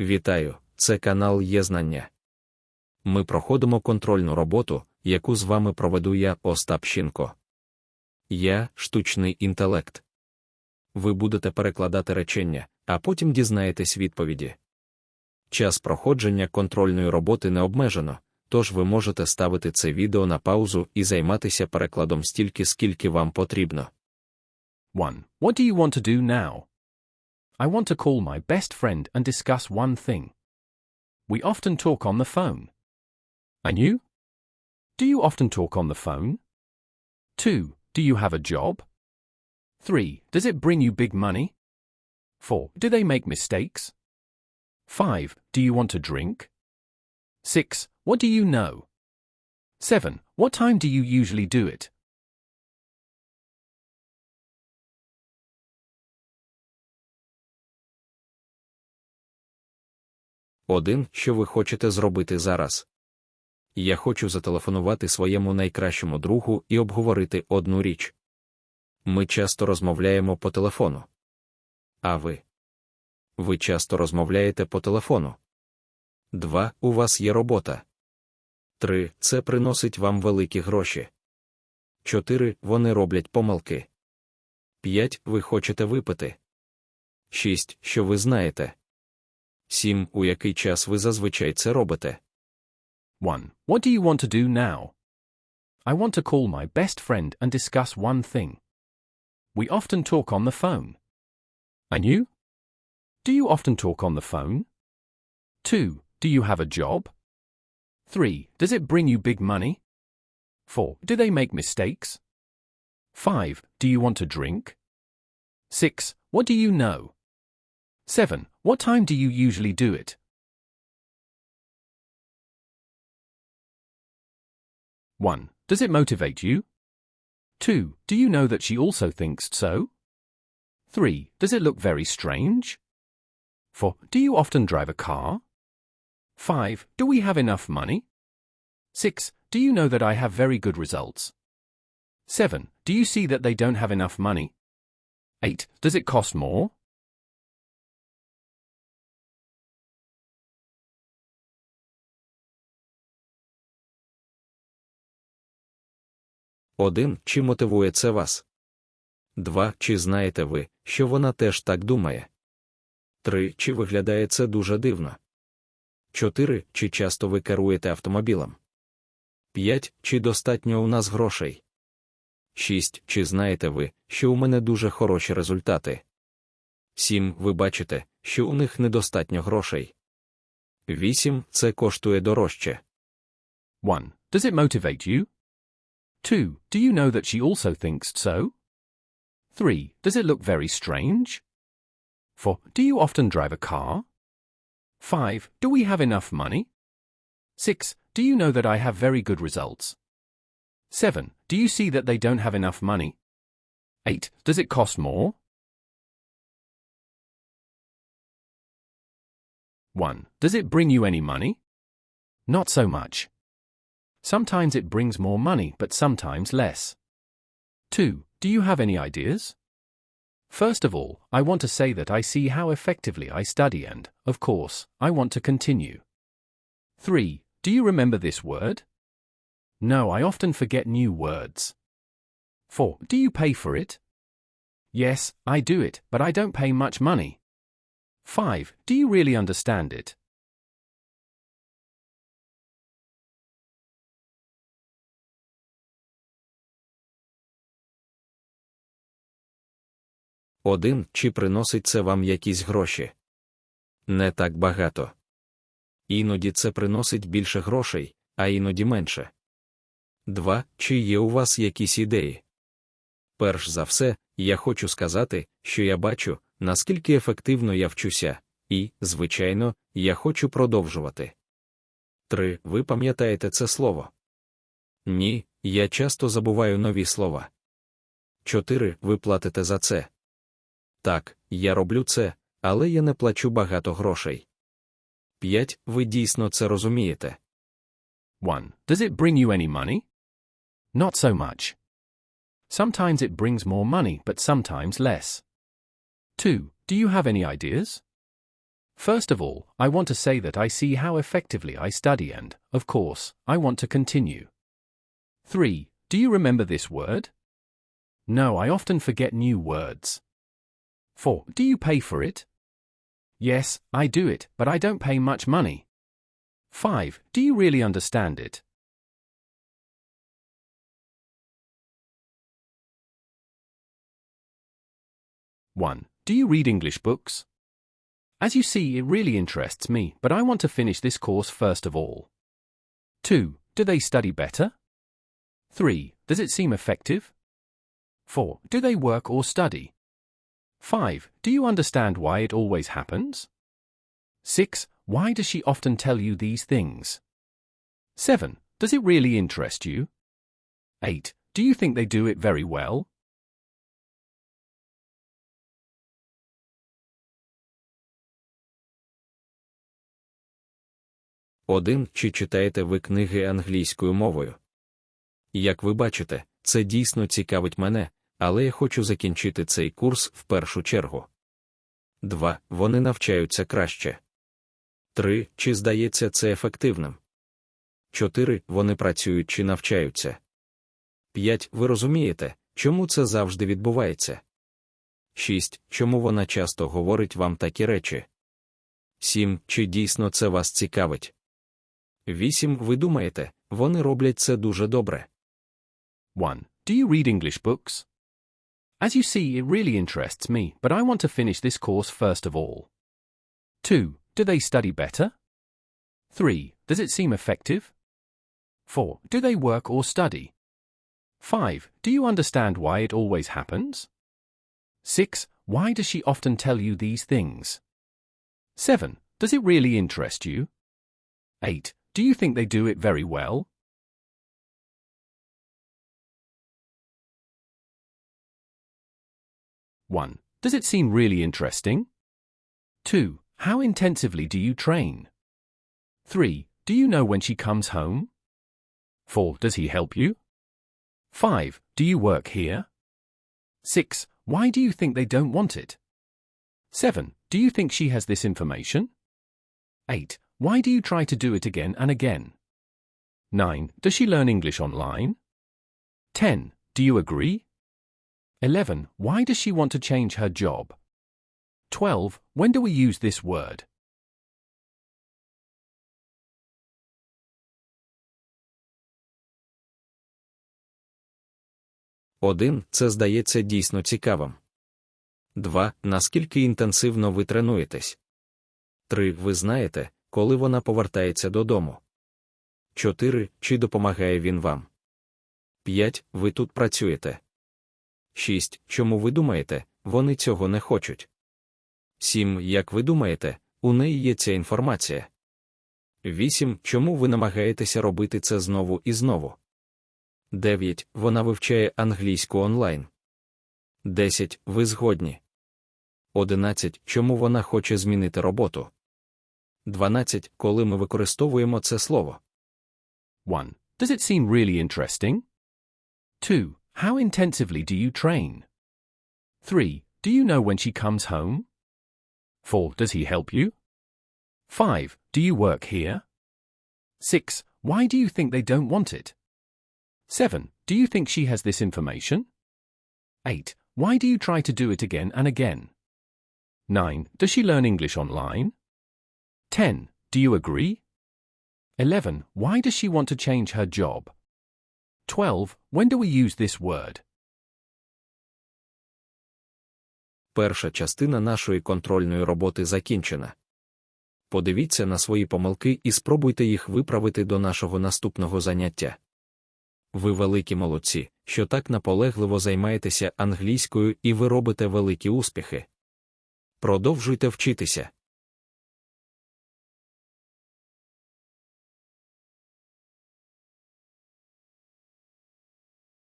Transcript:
Вітаю, це канал Єзнання. Ми проходимо контрольну роботу, яку з вами проведу я, Остап Щінко. Я штучний інтелект. Ви будете перекладати речення, а потім дізнаєтесь відповіді. Час проходження контрольної роботи не обмежено, тож ви можете ставити це відео на паузу і займатися перекладом стільки, скільки вам потрібно. 1. What do you want to do now? I want to call my best friend and discuss one thing. We often talk on the phone. And you? Do you often talk on the phone? 2. Do you have a job? 3. Does it bring you big money? 4. Do they make mistakes? 5. Do you want to drink? 6. What do you know? 7. What time do you usually do it? Один, що ви хочете зробити зараз. Я хочу зателефонувати своєму найкращому другу і обговорити одну річ. Ми часто розмовляємо по телефону. А ви? Ви часто розмовляєте по телефону. 2. У вас є робота. 3. Це приносить вам великі гроші. 4. Вони роблять помилки. 5. Ви хочете випити. 6. Що ви знаєте. 7. У який час ви зазвичай це робите. 1. What do you want to do now? I want to call my best friend and discuss one thing. We often talk on the phone. And you? Do you often talk on the phone? 2. Do you have a job? 3. Does it bring you big money? 4. Do they make mistakes? 5. Do you want to drink? 6. What do you know? 7. What time do you usually do it? 1. Does it motivate you? 2. Do you know that she also thinks so? 3. Does it look very strange? 4. Do you often drive a car? 5. Do we have enough money? 6. Do you know that I have very good results? 7. Do you see that they don't have enough money? 8. Does it cost more? Один. Чи мотивує це вас? 2. Чи знаєте ви, що вона теж так думає? 3. Чи виглядає це дуже дивно? 4. Чи часто ви керуєте автомобілем? 5. Чи достатньо у нас грошей? 6. Чи знаєте ви, що у мене дуже хороші результати? 7. Ви бачите, що у них недостатньо грошей. 8. Це коштує дорожче. 1. Does it motivate you? 2. Do you know that she also thinks so? 3. Does it look very strange? 4. Do you often drive a car? 5. Do we have enough money? 6. Do you know that I have very good results? 7. Do you see that they don't have enough money? 8. Does it cost more? 1. Does it bring you any money? Not so much. Sometimes it brings more money, but sometimes less. 2. Do you have any ideas? First of all, I want to say that I see how effectively I study and, of course, I want to continue. 3. Do you remember this word? No, I often forget new words. 4. Do you pay for it? Yes, I do it, but I don't pay much money. 5. Do you really understand it? Один. Чи приносить це вам якісь гроші? Не так багато. Іноді це приносить більше грошей, а іноді менше. 2. Чи є у вас якісь ідеї? Перш за все, я хочу сказати, що я бачу, наскільки ефективно я вчуся, і, звичайно, я хочу продовжувати. 3. Ви пам'ятаєте це слово? Ні, я часто забуваю нові слова. 4. Ви платите за це. Так, я роблю це, але я не плачу багато грошей. 5. Ви дійсно це розумієте. 1. Does it bring you any money? Not so much. Sometimes it brings more money, but sometimes less. 2. do you have any ideas? First of all, I want to say that I see how effectively I study and, of course, I want to continue. 3. Do you remember this word? No, I often forget new words. 4. Do you pay for it? Yes, I do it, but I don't pay much money. 5. Do you really understand it? One. Do you read English books? As you see, it really interests me, but I want to finish this course first of all. 2. Do they study better? 3. Does it seem effective? 4. Do they work or study? 5. Do you understand why it always happens? 6. Why does she often tell you these things? 7. Does it really interest you? 8. Do you think they do it very well? Один. Чи читаєте ви книги англійською мовою? Як ви бачите, це дійсно цікавить мене, але я хочу закінчити цей курс в першу чергу. 2. Вони навчаються краще. 3. Чи здається це ефективним? 4. Вони працюють чи навчаються. 5. Ви розумієте, чому це завжди відбувається? 6. Чому вона часто говорить вам такі речі? 7. Чи дійсно це вас цікавить? 8. Ви думаєте, вони роблять це дуже добре. 1. Do you read English books? As you see, it really interests me, but I want to finish this course first of all. 2. Do they study better? 3. Does it seem effective? 4. Do they work or study? 5. Do you understand why it always happens? 6. Why does she often tell you these things? 7. Does it really interest you? 8. Do you think they do it very well? One. Does it seem really interesting? Two. How intensively do you train? Three. Do you know when she comes home? Four. Does he help you? Five. Do you work here? Six. Why do you think they don't want it? Seven. Do you think she has this information? Eight. Why do you try to do it again and again? 9. Does she learn English online? 10. Do you agree? 11. Why does she want to change her job? 12. When do we use this word? Один. Це здається дійсно цікавим. 2. Наскільки інтенсивно ви тренуєтесь? 3. Ви знаєте, коли вона повертається додому. 4. Чи допомагає він вам? 5. Ви тут працюєте. 6. Чому ви думаєте, вони цього не хочуть? 7. Як ви думаєте, у неї є ця інформація? 8. Чому ви намагаєтеся робити це знову і знову? 9. Вона вивчає англійську онлайн. 10. Ви згодні. 11. Чому вона хоче змінити роботу? 12. Коли ми використовуємо це слово. 1. Does it seem really interesting? 2. How intensively do you train? 3. Do you know when she comes home? 4. Does he help you? 5. Do you work here? 6. Why do you think they don't want it? 7. Do you think she has this information? 8. Why do you try to do it again and again? 9. Does she learn English online? 10. Do you agree? 11. Why does she want to change her job? 12. When do we use this word? Перша частина нашої контрольної роботи закінчена. Подивіться на свої помилки і спробуйте їх виправити до нашого наступного заняття. Ви великі молодці, що так наполегливо займаєтеся англійською і ви робите великі успіхи. Продовжуйте вчитися.